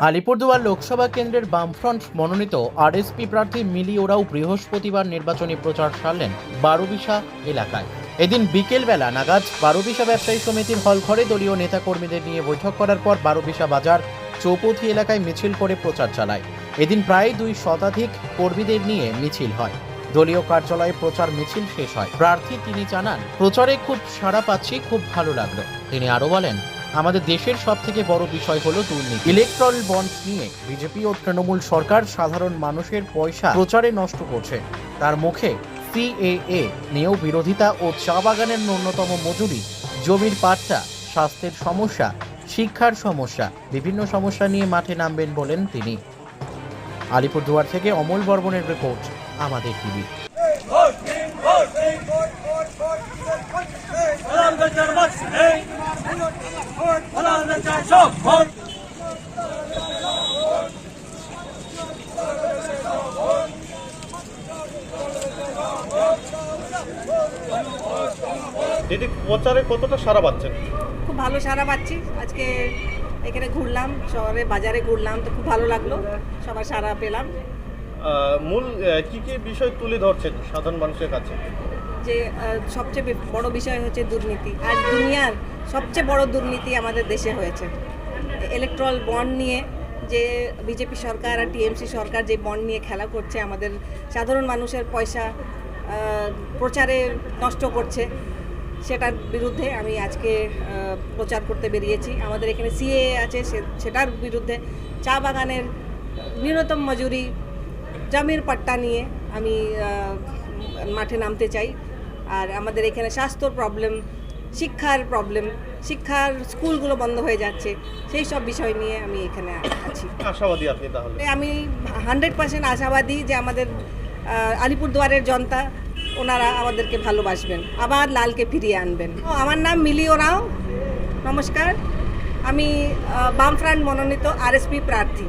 আলিপুরদুয়ার লোকসভা কেন্দ্রের বামফ্রন্ট মনোনীত আরএসপি প্রার্থী মিলি ওরাও বৃহস্পতিবার নির্বাচনী প্রচার সারলেন বারোবিশা এলাকায়। এদিন বিকেলবেলা নাগাদ বারোবিশা ব্যবসায়ী সমিতির হলঘরে দলীয় নেতাকর্মীদের নিয়ে বৈঠক করার পর বারোবিশা বাজার চৌপথি এলাকায় মিছিল করে প্রচার চালায়। এদিন প্রায় দুই শতাধিক কর্মীদের নিয়ে মিছিল হয়। দলীয় কার্যালয়ে প্রচার মিছিল শেষ হয়। প্রার্থী তিনি জানান, প্রচারে খুব সাড়া পাচ্ছি, খুব ভালো লাগল। তিনি আরও বলেন আমাদের দেশের সব থেকে বড় বিষয় হলো দুর্নীতি ইলেকট্রল বন্ড নিয়ে বিজেপি ও তৃণমূল সরকার সাধারণ মানুষের পয়সা প্রচারে নষ্ট করছে তার মুখে সিএএ নিয়েও বিরোধিতা ও চা বাগানের ন্যূনতম মজুরি জমির পাট্টা স্বাস্থ্যের সমস্যা শিক্ষার সমস্যা বিভিন্ন সমস্যা নিয়ে মাঠে নামবেন বলেন তিনি আলিপুরদুয়ার থেকে অমল বর্মনের রিপোর্ট আমাদের টিভি hey. Çok hor. দিদি প্রচারে কতটা সারা পাচ্ছেন? খুব ভালো সারা পাচ্ছি। আজকে এখানে ঘুরলাম শহরে বাজারে ঘুরলাম তো খুব ভালো লাগল। সবার সারা পেলাম। মূল কি কি বিষয় তুলে ধরছেন সাধারণ মানুষের কাছে? যে সবচেয়ে বড় বিষয় হচ্ছে দুর্নীতি। আর দুনিয়ার সবচেয়ে বড় দুর্নীতি আমাদের দেশে হয়েছে। ইলেকট্রাল বন্ড নিয়ে যে বিজেপি সরকার আর টিএমসি সরকার যে বন্ড নিয়ে খেলা করছে, আমাদের সাধারণ মানুষের পয়সা প্রচারে নষ্ট করছে, সেটার বিরুদ্ধে আমি আজকে প্রচার করতে বেরিয়েছি। আমাদের এখানে সিএ আছে সেটার বিরুদ্ধে চা বাগানের ন্যূনতম মজুরি, জমির পাট্টা নিয়ে আমি মাঠে নামতে চাই। আর আমাদের এখানে স্বাস্থ্যর প্রবলেম শিক্ষার প্রবলেম শিক্ষার স্কুলগুলো বন্ধ হয়ে যাচ্ছে সেই সব বিষয় নিয়ে আমি এখানে আছি। আশাবাদী আপনি তাহলে? আমি হান্ড্রেড পার্সেন্ট আশাবাদী যে আমাদের আলিপুরদুয়ারের জনতা ওনারা আমাদেরকে ভালোবাসবেন আবার লালকে ফিরিয়ে আনবেন। ও, আমার নাম মিলিও রাও নমস্কার। আমি বামফ্রন্ট মনোনীত আরএসপি প্রার্থী।